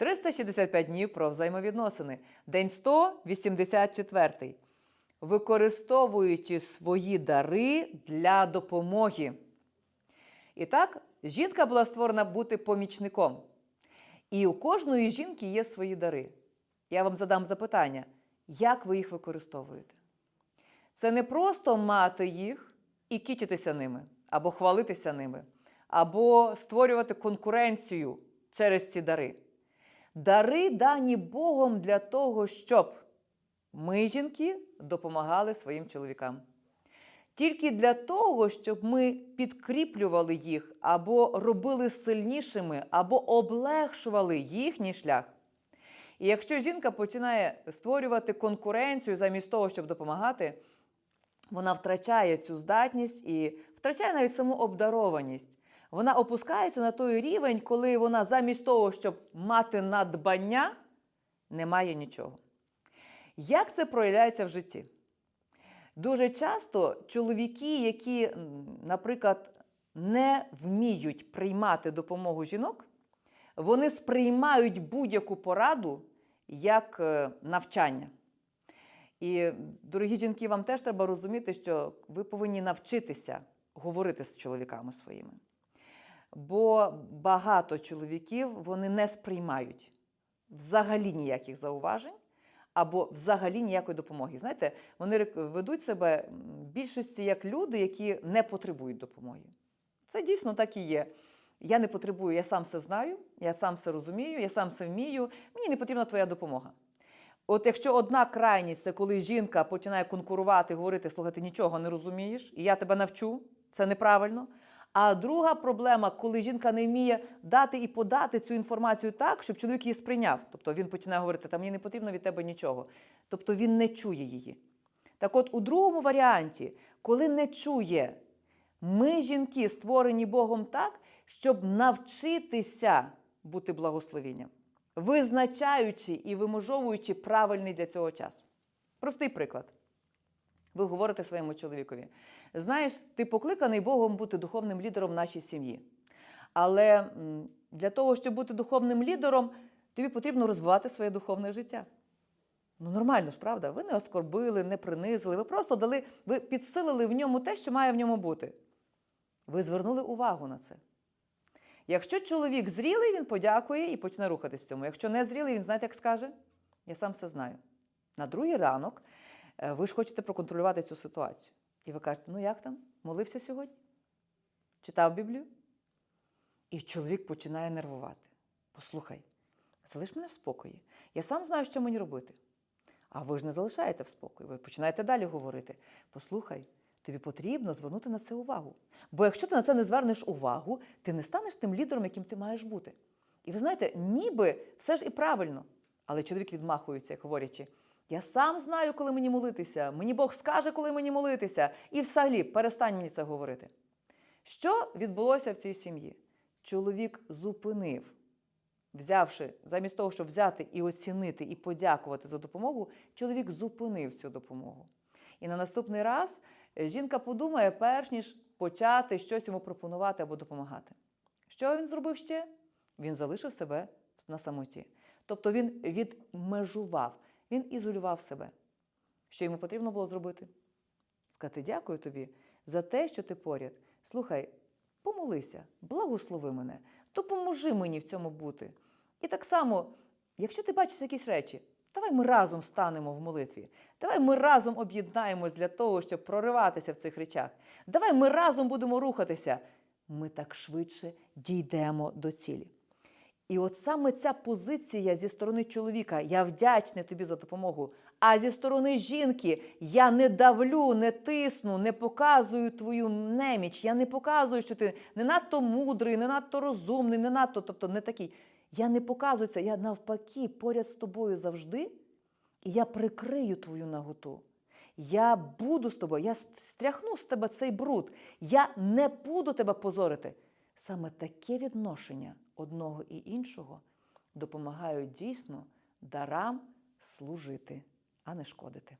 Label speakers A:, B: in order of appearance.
A: 365 днів про взаємовідносини. День 184. Використовуючи свої дари для допомоги. І так, жінка була створена бути помічником. І у кожної жінки є свої дари. Я вам задам запитання, як ви їх використовуєте? Це не просто мати їх і кічитися ними, або хвалитися ними, або створювати конкуренцію через ці дари. Дари дані Богом для того, щоб ми, жінки, допомагали своїм чоловікам. Тільки для того, щоб ми підкріплювали їх або робили сильнішими, або облегшували їхній шлях. І якщо жінка починає створювати конкуренцію замість того, щоб допомагати, вона втрачає цю здатність і втрачає навіть саму обдарованість. Вона опускається на той рівень, коли вона замість того, щоб мати надбання, не має нічого. Як це проявляється в житті? Дуже часто чоловіки, які, наприклад, не вміють приймати допомогу жінок, вони сприймають будь-яку пораду як е, навчання. І, дорогі жінки, вам теж треба розуміти, що ви повинні навчитися говорити з чоловіками своїми. Бо багато чоловіків вони не сприймають взагалі ніяких зауважень або взагалі ніякої допомоги. Знаєте, вони ведуть себе в більшості як люди, які не потребують допомоги. Це дійсно так і є. Я не потребую, я сам все знаю, я сам все розумію, я сам все вмію, мені не потрібна твоя допомога. От якщо одна крайність це коли жінка починає конкурувати, говорити, слухай, ти нічого не розумієш, і я тебе навчу, це неправильно. А друга проблема, коли жінка не вміє дати і подати цю інформацію так, щоб чоловік її сприйняв. Тобто він починає говорити, та мені не потрібно від тебе нічого. Тобто він не чує її. Так от, у другому варіанті, коли не чує, ми, жінки, створені Богом так, щоб навчитися бути благословенням, визначаючи і виможовуючи правильний для цього час. Простий приклад. Ви говорите своєму чоловікові: знаєш, ти покликаний Богом бути духовним лідером нашій сім'ї. Але для того, щоб бути духовним лідером, тобі потрібно розвивати своє духовне життя. Ну, нормально ж, правда? Ви не оскорбили, не принизили, ви просто дали, ви підсилили в ньому те, що має в ньому бути. Ви звернули увагу на це. Якщо чоловік зрілий, він подякує і почне рухатись цьому. Якщо не зрілий, він знаєте, як скаже? Я сам все знаю. На другий ранок ви ж хочете проконтролювати цю ситуацію. І ви кажете, ну як там? Молився сьогодні? Читав Біблію? І чоловік починає нервувати. Послухай, залиш мене в спокої. Я сам знаю, що мені робити. А ви ж не залишаєте в спокої. Ви починаєте далі говорити. Послухай, тобі потрібно звернути на це увагу. Бо якщо ти на це не звернеш увагу, ти не станеш тим лідером, яким ти маєш бути. І ви знаєте, ніби все ж і правильно. Але чоловік відмахується, говорячи: я сам знаю, коли мені молитися, мені Бог скаже, коли мені молитися. І взагалі, перестань мені це говорити. Що відбулося в цій сім'ї? Чоловік зупинив, взявши, замість того, щоб взяти і оцінити, і подякувати за допомогу, чоловік зупинив цю допомогу. І на наступний раз е, жінка подумає, перш ніж почати щось йому пропонувати або допомагати. Що він зробив ще? Він залишив себе на самоті. Тобто він відмежував, він ізолював себе. Що йому потрібно було зробити? Сказати дякую тобі за те, що ти поряд. Слухай, помолися, благослови мене, допоможи мені в цьому бути. І так само, якщо ти бачиш якісь речі, давай ми разом станемо в молитві. Давай ми разом об'єднаємось для того, щоб прориватися в цих речах. Давай ми разом будемо рухатися. Ми так швидше дійдемо до цілі. І от саме ця позиція зі сторони чоловіка я вдячний тобі за допомогу. А зі сторони жінки я не давлю, не тисну, не показую твою неміч. Я не показую, що ти не надто мудрий, не надто розумний, не надто, тобто не такий. Я не показую це, я навпаки поряд з тобою завжди, і я прикрию твою наготу. Я буду з тобою, я стряхну з тебе цей бруд. Я не буду тебе позорити. Саме таке відношення одного і іншого допомагають дійсно дарам служити, а не шкодити.